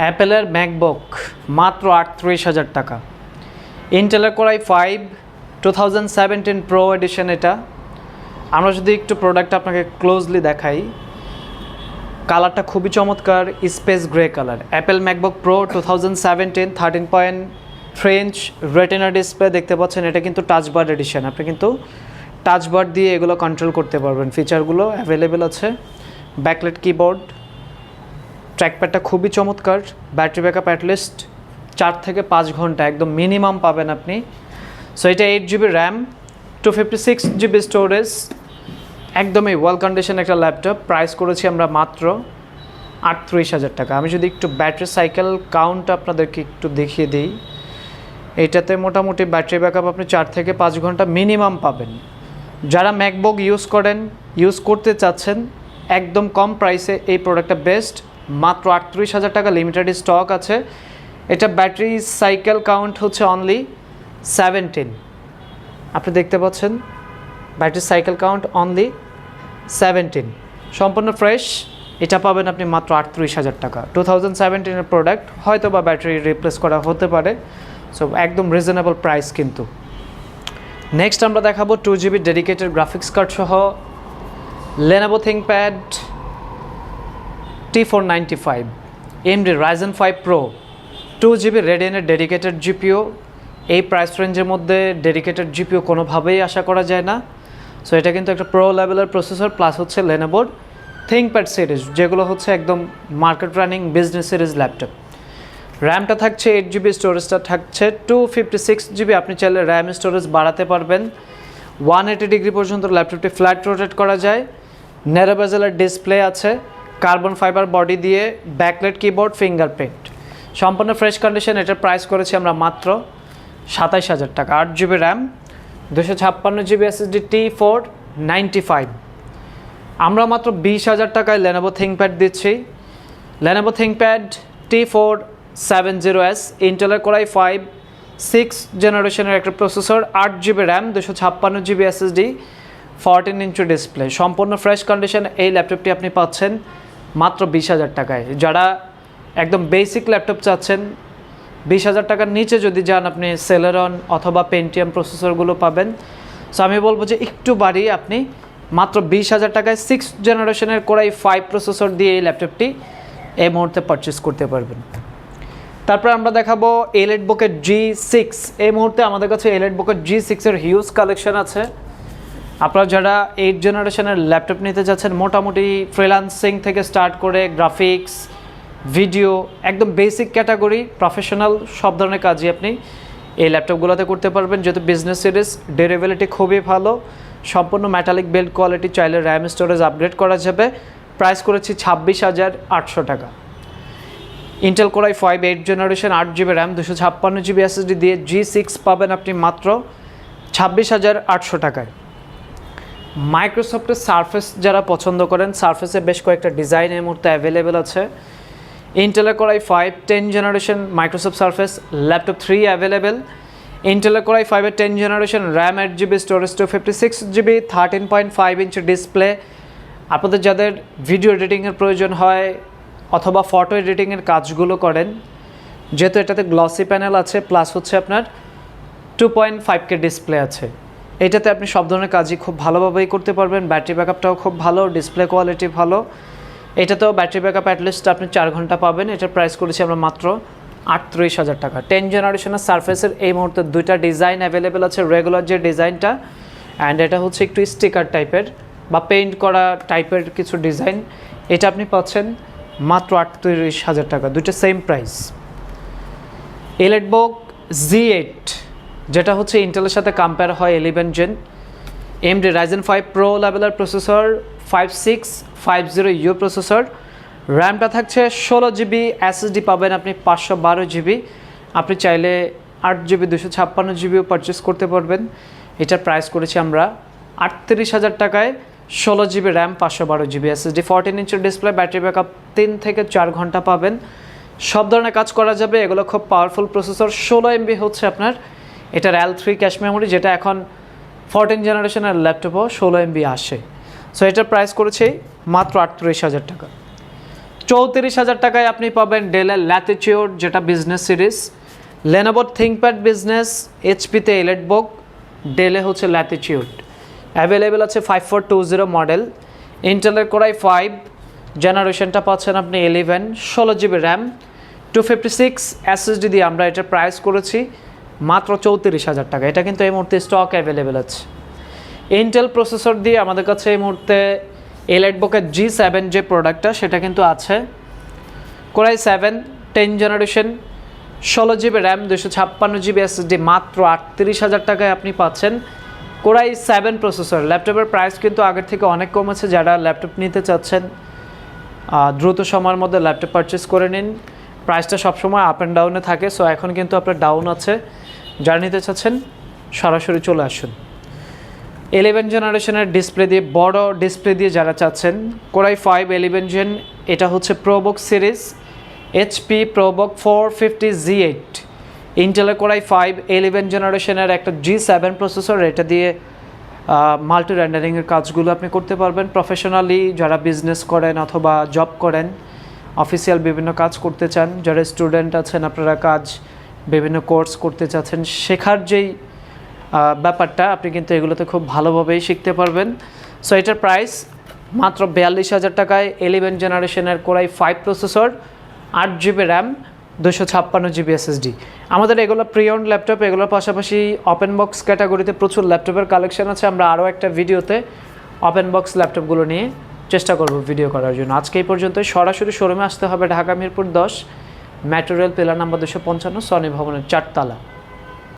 অ্যাপেলের ম্যাকবুক, মাত্র আটত্রিশ হাজার টাকা। ইন্টেলের core i five two thousand seventeen pro edition এটা। আমরা যদি একটু প্রোডাক্ট আপনাকে ক্লোজলি দেখাই কালারটা খুবই চমৎকার space grey colour Apple MacBook Pro two thousand seventeen thirteen point three inch retina display দেখতে পাচ্ছেন, এটা কিন্তু টাচবার এডিশন আপনি কিন্তু টাচবার দিয়ে এগুলো কন্ট্রোল করতে পারবেন। ফিচারগুলো অ্যাভেলেবেল আছে। ব্যাকলেট কিবোর্ড ট্র্যাকপ্যাডটা খুবই চমৎকার ব্যাটারি ব্যাকআপ অ্যাটলিস্ট চার থেকে পাঁচ ঘণ্টা একদম মিনিমাম পাবেন আপনি। সো এটা eight GB RAM two fifty six GB storage একদমই ওয়েল কন্ডিশন একটা ল্যাপটপ প্রাইস করেছি আমরা মাত্র আটত্রিশ হাজার টাকা। আমি যদি একটু ব্যাটারি সাইকেল কাউন্ট আপনাদেরকে একটু দেখিয়ে দিই, এটাতে মোটামুটি ব্যাটারি ব্যাকআপ আপনি চার থেকে পাঁচ ঘণ্টা মিনিমাম পাবেন। যারা ম্যাকবুক ইউজ করেন ইউজ করতে চাচ্ছেন, একদম কম প্রাইসে এই প্রোডাক্টটা বেস্ট মাত্র আটত্রিশ হাজার টাকা লিমিটেড স্টক আছে। এটা ব্যাটারি সাইকেল কাউন্ট হচ্ছে অনলি সেভেন্টিন আপনি দেখতে পাচ্ছেন battery cycle count only seventeen সম্পূর্ণ ফ্রেশ এটা পাবেন আপনি মাত্র আটত্রিশ হাজার টাকা। টু থাউজেন্ড সেভেন্টিনের প্রোডাক্ট হয়তো বা ব্যাটারি রিপ্লেস করা হতে পারে। সো একদম রিজনেবল প্রাইস কিন্তু। নেক্সট আমরা দেখাবো two GB dedicated graphics card সহ Lenovo ThinkPad T four ninety five AMD Ryzen five pro two GB রেডিয়ানের dedicated GPU এই প্রাইস রেঞ্জের মধ্যে ডেডিকেটেড জিপিও কোনোভাবেই আশা করা যায় না। সো এটা কিন্তু একটা প্রো লেভেলের প্রসেসর প্লাস হচ্ছে লেনোভোর থিংপ্যাড সিরিজ যেগুলো হচ্ছে একদম market running business series laptop র্যামটা থাকছে এইট জিবি স্টোরেজটা থাকছে টু ফিফটি সিক্স জিবি আপনি চাইলে র্যাম স্টোরেজ বাড়াতে পারবেন। ওয়ান এইটি ডিগ্রি পর্যন্ত ল্যাপটপটি ফ্ল্যাট রোটেট করা যায়। ন্যারোবেজেলের ডিসপ্লে আছে। কার্বন ফাইবার বডি দিয়ে ব্যাকলেট কিবোর্ড, ফিঙ্গারপ্রিন্ট। সম্পূর্ণ ফ্রেশ কন্ডিশন, এটার প্রাইস করেছি আমরা মাত্র সাতাইশ হাজার টাকা। আট জিবি র্যাম, দুশো ছাপ্পান্ন GB SSD T four ninety five আমরা মাত্র বিশ হাজার টাকায় লেনোভো থিংপ্যাড দিচ্ছি। Lenovo ThinkPad T four seven zero S ইন্টেলের কোরাই ফাইভ সিক্স জেনারেশনের একটা প্রসেসর আট জিবি র্যাম, দুশো ছাপ্পান্ন GB SSD fourteen inch display সম্পূর্ণ ফ্রেশ কন্ডিশন এই ল্যাপটপটি আপনি পাচ্ছেন মাত্র বিশ হাজার টাকায়। যারা একদম বেসিক ল্যাপটপ চাচ্ছেন, বিশ হাজার টাকার নিচে যদি যান আপনি সেলেরন অথবা পেন্টিয়াম প্রসেসরগুলো পাবেন। সো আমি বলব যে একটু বাড়িয়ে আপনি মাত্র বিশ হাজার টাকায় সিক্স জেনারেশনের কোরাই ফাইভ প্রসেসর দিয়ে এই ল্যাপটপটি এই মুহূর্তে পারচেস করতে পারবেন। তারপর আমরা দেখাবো এলএড বুকের জি সিক্স এই মুহূর্তে আমাদের কাছে এলএড বুকের জি সিক্সের হিউজ কালেকশন আছে। আপনারা যারা এইট জেনারেশনের ল্যাপটপ নিতে যাচ্ছেন, মোটামুটি ফ্রিলান্সিং থেকে স্টার্ট করে গ্রাফিক্স ভিডিও একদম বেসিক ক্যাটাগরি প্রফেশনাল সব ধরনের কাজই আপনি এই ল্যাপটপগুলোতে করতে পারবেন। যেহেতু বিজনেস সিরিজ ডেরিভেলিটি খুবই ভালো। সম্পূর্ণ মেটালিক বেল্ট কোয়ালিটি চাইলে র্যাম স্টোরেজ আপগ্রেড করা যাবে। প্রাইস করেছি ছাব্বিশ হাজার আটশো টাকা। Intel Core i five eight generation আট জিবি র্যাম দুশো ছাপ্পান্ন জিবি এসএসডি দিয়ে জি সিক্স পাবেন আপনি মাত্র ছাব্বিশ হাজার আটশো টাকায়। মাইক্রোসফটের সারফেস যারা পছন্দ করেন সারফেসে বেশ কয়েকটা ডিজাইন এই মুহূর্তে অ্যাভেলেবেল আছে। ইন্টেলের Core i five ten generation Microsoft Surface laptop three available ইন্টেলের কোরাই ফাইভের ten generation RAM eight GB storage two fifty six GB thirteen point five inch display আপনাদের যাদের ভিডিও এডিটিংয়ের প্রয়োজন হয় অথবা ফটো এডিটিংয়ের কাজগুলো করেন, যেহেতু এটাতে গ্লসি প্যানেল আছে প্লাস হচ্ছে আপনার two point five K display আছে। এটাতে আপনি সব ধরনের কাজই খুব ভালোভাবেই করতে পারবেন। ব্যাটারি ব্যাকআপটাও খুব ভালো, ডিসপ্লে কোয়ালিটি ভালো। এটাতেও ব্যাটারি ব্যাকআপ অ্যাটলিস্ট আপনি চার ঘণ্টা পাবেন। এটার প্রাইস করেছি আমরা মাত্র আটত্রিশ হাজার টাকা। টেন জেনারেশনের সার্ফেসের এই মুহূর্তে দুইটা ডিজাইন অ্যাভেলেবেল আছে রেগুলার যে ডিজাইনটা অ্যান্ড এটা হচ্ছে একটু স্টিকার টাইপের বা পেইন্ট করা টাইপের কিছু ডিজাইন এটা আপনি পাচ্ছেন মাত্র আটত্রিশ হাজার টাকা, দুইটা same price EliteBook G eight যেটা হচ্ছে ইন্টেলের সাথে কম্পেয়ার হয় eleven gen AMD Ryzen five pro লেভেলের processor five six five zero U processor র্যামটা থাকছে ষোলো জিবি এসএসডি পাবেন আপনি পাঁচশো বারো জিবি আপনি চাইলে আট জিবি দুশো ছাপ্পান্ন জিবিও পারচেস করতে পারবেন। এটার প্রাইস করেছি আমরা আটত্রিশ হাজার টাকায় ষোলো জিবি র্যাম পাঁচশো বারো জিবি এসএসডি ফোরটিন ইঞ্চের ডিসপ্লে ব্যাটারি ব্যাকআপ তিন থেকে চার ঘণ্টা পাবেন। সব ধরনের কাজ করা যাবে। এগুলো খুব পাওয়ারফুল প্রসেসর ষোলো এমবি হচ্ছে আপনার এটার এল থ্রি ক্যাশ মেমোরি, যেটা এখন ফোরটিন জেনারেশনের ল্যাপটপও ষোলো এমবি আসে। সো এটার প্রাইস করেছি মাত্র আটত্রিশ হাজার টাকা। চৌত্রিশ হাজার টাকায় আপনি পাবেন ডেলের ল্যাটিচিউড যেটা বিজনেস সিরিজ লেনোভোর থিঙ্কপ্যাড বিজনেস এইচপিতে এলেট বুক ডেলে হচ্ছে ল্যাটিচিউড অ্যাভেলেবেল আছে five four two zero model ইন্টেলের কোরাই ফাইভ জেনারেশনটা পাচ্ছেন আপনি ইলেভেন ষোলো GB RAM two fifty six SSD দিয়ে আমরা এটার প্রাইস করেছি। মাত্র চৌত্রিশ হাজার টাকা। এটা কিন্তু এই মুহূর্তে স্টক অ্যাভেলেবেল আছে। ইন্টেল প্রসেসর দিয়ে আমাদের কাছে এই মুহূর্তে এলাইট বুকের জি সেভেন যে প্রোডাক্টটা সেটা কিন্তু আছে। Core i seven ten generation ষোলো জিবি র্যাম দুশো ছাপ্পান্ন জিবি এসএসডি মাত্র আটত্রিশ হাজার টাকায় আপনি পাচ্ছেন। কোরাই সেভেন প্রসেসর ল্যাপটপের প্রাইস কিন্তু আগের থেকে অনেক কমেছে। যারা ল্যাপটপ নিতে চাচ্ছেন দ্রুত সময়ের মধ্যে ল্যাপটপ পারচেস করে নিন। প্রাইসটা সবসময় আপ অ্যান্ড ডাউনে থাকে সো এখন কিন্তু আপনার ডাউন আছে। যারা নিতে চাচ্ছেন, সরাসরি চলে আসুন। এলেভেন জেনারেশনের ডিসপ্লে দিয়ে, বড় ডিসপ্লে দিয়ে যারা চাচ্ছেন কোরাই ফাইভ ইলেভেন জেন এটা হচ্ছে ProBook series HP ProBook four fifty G eight ইন্টেলের কোরাই ফাইভ ইলেভেন জেনারেশনের একটা জি সেভেন প্রসেসর এটা দিয়ে মাল্টি র্যান্ডারিংয়ের কাজগুলো আপনি করতে পারবেন। প্রফেশনালি যারা বিজনেস করেন অথবা জব করেন অফিসিয়াল বিভিন্ন কাজ করতে চান, যারা স্টুডেন্ট আছেন, আপনারা কাজ বিভিন্ন কোর্স করতে চাচ্ছেন শেখার যেই ব্যাপারটা, আপনি কিন্তু এগুলোতে খুব ভালোভাবেই শিখতে পারবেন। সো এটার প্রাইস মাত্র বিয়াল্লিশ হাজার টাকায় এলিভেন জেনারেশনের কোরাই ফাইভ প্রসেসর আট জিবি র্যাম দুশো ছাপ্পান্ন জিবি এসএসডি আমাদের এগুলো প্রিয়ন ল্যাপটপ এগুলোর পাশাপাশি ওপেন বক্স ক্যাটাগরিতে প্রচুর ল্যাপটপের কালেকশন আছে। আমরা আরও একটা ভিডিওতে ওপেন বক্স ল্যাপটপগুলো নিয়ে চেষ্টা করব ভিডিও করার জন্য। আজকে এই পর্যন্ত সরাসরি শোরুমে আসতে হবে ঢাকা মিরপুর দশ। ম্যাটেরিয়াল পেলার নাম্বার দুশো পঞ্চান্ন সনি ভবনের চারতলা।